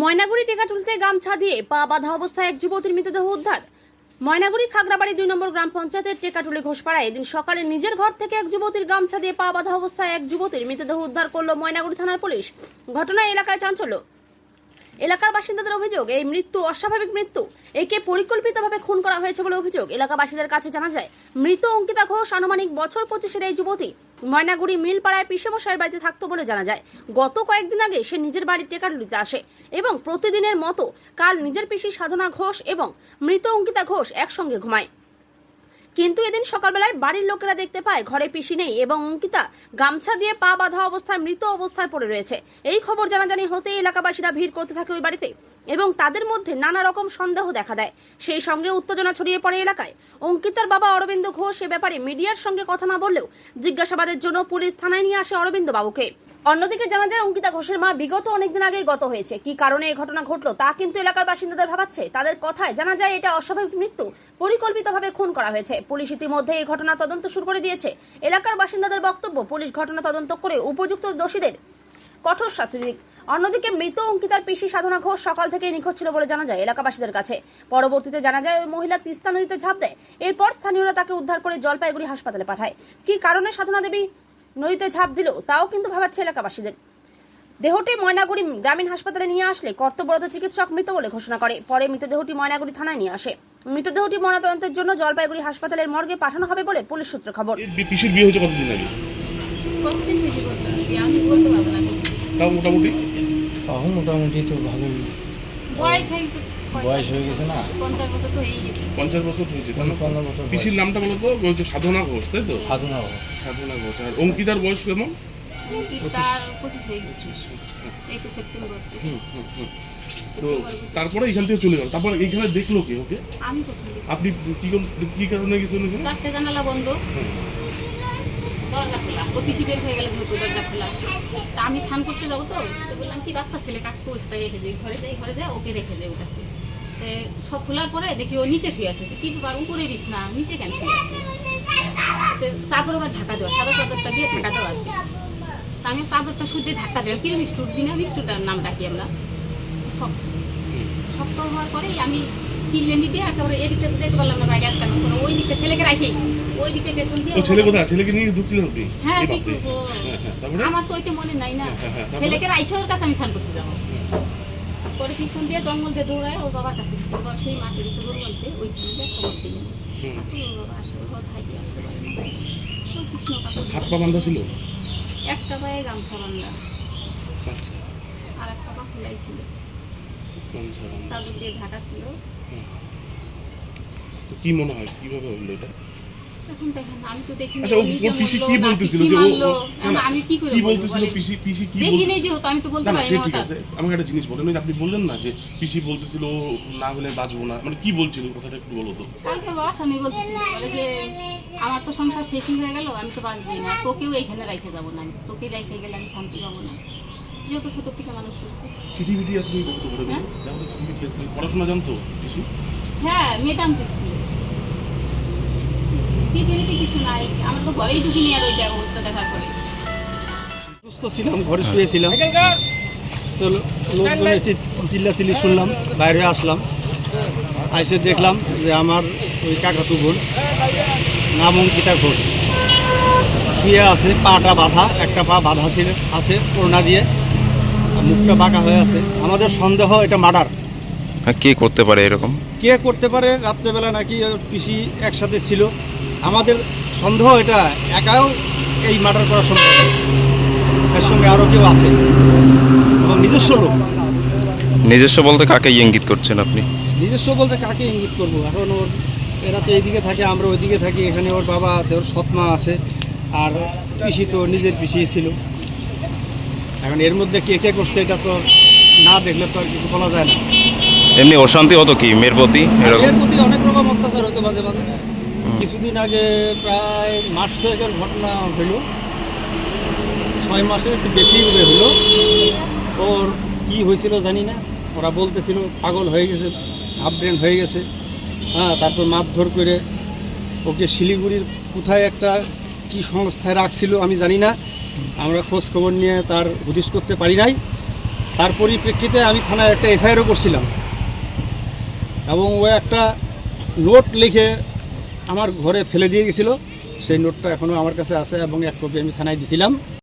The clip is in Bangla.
ময়নাগুড়ি টেকা তুলতে গামছা দিয়ে পা বাঁধা অবস্থায় এক যুবতীর মৃতদেহ উদ্ধার। ময়নাগুড়ি খাগড়াবাড়ি দুই নম্বর গ্রাম পঞ্চায়েতের টেকাটুলি ঘোষপাড়ায় এদিন সকালে নিজের ঘর থেকে এক যুবতীর গামছা দিয়ে পা বাঁধা অবস্থায় এক যুবতীর মৃতদেহ উদ্ধার করল ময়নাগুড়ি থানার পুলিশ। ঘটনায় এলাকায় চাঞ্চল্য। এলাকার বাসিন্দাদের অভিযোগ, এই মৃত্যু অস্বাভাবিক মৃত্যু, একে পরিকল্পিতভাবে খুন করা হয়েছে বলে অভিযোগ। এলাকাবাসীদের কাছে জানা যায়, মৃত অঙ্কিতা ঘোষ আনুমানিক বছর পঁচিশের এই যুবতী ময়নাগুড়ি মিলপাড়ায় পিসেমশাইয়ের বাড়িতে থাকতো বলে জানা যায়। গত কয়েকদিন আগে সে নিজের বাড়ি টেকাটুলিতে আসে এবং প্রতিদিনের মতো কাল নিজের পিসি সাধনা ঘোষ এবং মৃত অঙ্কিতা ঘোষ একসঙ্গে ঘুমায়। কিন্তু এদিন সকালবেলায় বাড়ির লোকেরা দেখতে পায় ঘরে পিসি নেই এবং অঙ্কিতা গামছা দিয়ে পা বাঁধা অবস্থায় মৃত অবস্থায় পড়ে রয়েছে। এই খবর জানাজানি হতেই এলাকাবাসীরা ভিড় করতে থাকে ওই বাড়িতে এবং তাদের মধ্যে নানা রকম সন্দেহ দেখা দেয়। সেই সঙ্গে উত্তেজনা ছড়িয়ে পড়ে এলাকায়। অঙ্কিতার বাবা অরবিন্দ ঘোষ এ ব্যাপারে মিডিয়ার সঙ্গে কথা না বললেও জিজ্ঞাসাবাদের জন্য পুলিশ থানায় নিয়ে আসে অরবিন্দ বাবুকে। অন্যদিকে জানা যায় অঙ্কিতা ঘোষের মা বিগত অনেকদিন আগেই গত হয়েছে। কি কারণে এই ঘটনা ঘটলো তা কিন্তু এলাকার বাসিন্দাদের ভাবাচ্ছে। তাদের কথায় জানা যায় এটা অস্বাভাবিক মৃত্যু পরিকল্পিতভাবে খুন করা হয়েছে। পুলিশ ইতিমধ্যে এই ঘটনা তদন্ত শুরু করে দিয়েছে। এলাকার বাসিন্দাদের বক্তব্য, পুলিশ ঘটনা তদন্ত করে উপযুক্ত দোষীদের কঠোর শাস্তি দিক। অন্যদিকে মৃত অঙ্কিতার পিসি সাধনা ঘোষ সকাল থেকে নিখোঁজ ছিল বলে জানা যায় এলাকাবাসীদের কাছে। পরবর্তীতে জানা যায় ওই মহিলা তিস্তা নদীতে ঝাঁপ দেয়। এরপর স্থানীয়রা তাকে উদ্ধার করে জলপাইগুড়ি হাসপাতালে পাঠায়। কি কারণে সাধনা দেবী নদীতে ঝাঁপ দিল তাও কিন্তু ভাবাচ্ছে এলাকাবাসীদের। দেহটি ময়নাগুড়ি গ্রামীণ হাসপাতালে নিয়ে আসলে কর্তব্যরত চিকিৎসক মৃত বলে ঘোষণা করে। পরে মৃতদেহটি ময়নাগুড়ি থানায় নিয়ে আসে। মৃতদেহটি ময়নাতদন্তের জন্য জলপাইগুড়ি হাসপাতালের মর্গে পাঠানো হবে বলে পুলিশ সূত্রে খবর। পিসির বিয়ে হয়েছে কতদিন আগে? কতদিন হয়েছে আমি বলতে পারব না। তাও মোটামুটি? মোটামুটি তো ভালোই। বয়স হয়ে গেছে বয়স হয়ে গেছে না? পঞ্চাশ বছর হয়েছে পিসির নামটা বলো তো হচ্ছে সাধনা ঘোষ তাই তো? সাধনা। সাধনা ঘোষ আর অঙ্কিতার বয়স কেমন? এই তো তারপরে এখান থেকে চলে গেল। তারপর এইখানে দেখল কি ওকে? আপনি কি কারণে গেছেন চারটে জানালা বন্ধ। দরজা খোলা ও বের হয়ে গেলে যেহেতু দরজা খোলা। তা আমি স্নান করতে যাব তো তো বললাম, কি বাচ্চা ছেলে, কাকু ওইটা রেখে দিই ঘরে যাই ঘরে যাই ওকে রেখে দেয় ওর কাছে সব খোলার পরে দেখি ও নিচে শুয়ে আছে। কি ব্যাপার, উপরে বিছ না, নিচে কেন শুয়ে আছে? চাদর আবার ঢাকা দেওয়া, সাদা চাদরটা দিয়ে ঢাকা দেওয়া আছে। তা আমি চাদরটা শুদ্ধে ঢাকা দেওয়া কি মিষ্টুর? বিনা মিষ্টুটার নাম ডাকি আমরা। সব শক্ত হওয়ার পরে আমি চিল্লেনি দিয়ে একেবারে এদিকে যেতে পারলাম না, বাইরে আটকানো কোনো ওই দিকটা ছেলেকে রাখি। ওই দিকে পেছন দিয়ে ও ছেলে কোথায়? ছেলেকে নিয়ে ঢুকছিলেন আপনি হ্যাঁ কি। করব হ্যাঁ, হ্যাঁ, তারপরে? আমার তো ওইটা মনে নাই না। হ্যাঁ? ছেলেকে রাইখে ওর কাছে আমি স্নান করতে যাব। পরে পিছন দিয়ে জঙ্গল দিয়ে দৌড়ায় ওর বাবার কাছে গেছে। বাবা সেই মাঠে গেছে গরু বলতে ওইখানে যে খবর দিলেন ওর বাবা আসে ওর বাবা থাকি আসতে পারে না ওই কৃষ্ণ কাকু হাত পা বান্ধা ছিল? একটা পায়ে গামছা বান্ধা আচ্ছা। আর একটা পা খোলাই ছিল। গামছা বাঁধা। চাদর দিয়ে ঢাকা ছিল। তো কি মনে হয়? কীভাবে হলো এটা? এখন দেখেন আমি তো দেখিনি আচ্ছা ওর পিসি কি বলতেছিল যে ও এখন আমি কি করে কি বলতেছিল পিসি পিসি কি দেখিনি বল- যেহেতু আমি তো বলতে পারি না ঠিক আছে আমাকে একটা জিনিস বলেন আপনি বললেন না যে পিসি বলতেছিল না হলে বাঁচবো না মানে কি বলছিল কথাটা একটু বলো তো। কালকে আমি বলতেছি বলে যে আমার তো সংসার শেষই হয়ে গেল আমি তো বাঁচবই না তোকেও এইখানে রেখে যাব না আমি তোকে রেখে গেলে আমি শান্তি পাবো না। যেহেতু ছোট থেকে মানুষ করছে। চিঠি বিটি আসলে দেখতে পারে হ্যাঁ? দেখো তো পড়াশোনা জানতো পিসি? হ্যাঁ ম্যাডাম তো স্কুলে। চিঠি কিছু নাই। আমরা তো ঘরেই ঢুকিনি আর ওই অবস্থা দেখার পরে সুস্থ ছিলাম ঘরে শুয়েছিলাম। তো লোকজনের চিল্লা চিল্লি শুনলাম বাইরে আসলাম। এসে দেখলাম যে আমার ওই কাকাতু বোন নাম অঙ্কিতা ঘোষ। শুয়ে আছে পাটা বাঁধা একটা পা বাঁধা ছিল আছে করোনা দিয়ে মুখটা বাঁকা হয়ে আছে। আমাদের সন্দেহ এটা মার্ডার। কে করতে পারে এরকম? কে করতে পারে? রাত্রেবেলা নাকি পিসি একসাথে ছিল। আমাদের সন্দেহ এটা একাও এই মার্ডার করা সম্ভব এর সঙ্গে আরও কেউ আছে। এবং নিজস্ব লোক। নিজস্ব বলতে কাকে ইঙ্গিত করছেন আপনি? নিজস্ব বলতে কাকে ইঙ্গিত করব? এখন ওর এরা তো এইদিকে থাকে আমরা ওইদিকে থাকি এখানে ওর বাবা আছে ওর সৎমা আছে আর পিসি তো নিজের পিসি ছিল। এখন এর মধ্যে কে কে করছে এটা তো না দেখলে তো আর কিছু বলা যায় না। এমনি অশান্তি হতো কি? মেয়ের প্রতি এরকম? এর প্রতি অনেক রকম অত্যাচার হতো মাঝে মাঝে। কিছুদিন আগে প্রায় মাস ছয়েকের ঘটনা হলো। ছয় মাসে একটু বেশি হলো ওর কি হয়েছিল জানি না। ওরা বলতেছিল, পাগল হয়ে গেছে ব্রেন হয়ে গেছে। হ্যাঁ তারপর মারধর করে ওকে শিলিগুড়ির কোথায় একটা কি সংস্থায় রাখছিল আমি জানি না। আমরা খোঁজ খবর নিয়ে তার হুদিস করতে পারি নাই। তার পরিপ্রেক্ষিতে আমি থানায় একটা এফআইআরও করছিলাম। এবং ও একটা নোট লিখে আমার ঘরে ফেলে দিয়ে গেছিল। সেই নোটটা এখনও আমার কাছে আছে এবং এক কপি আমি থানায় দিছিলাম।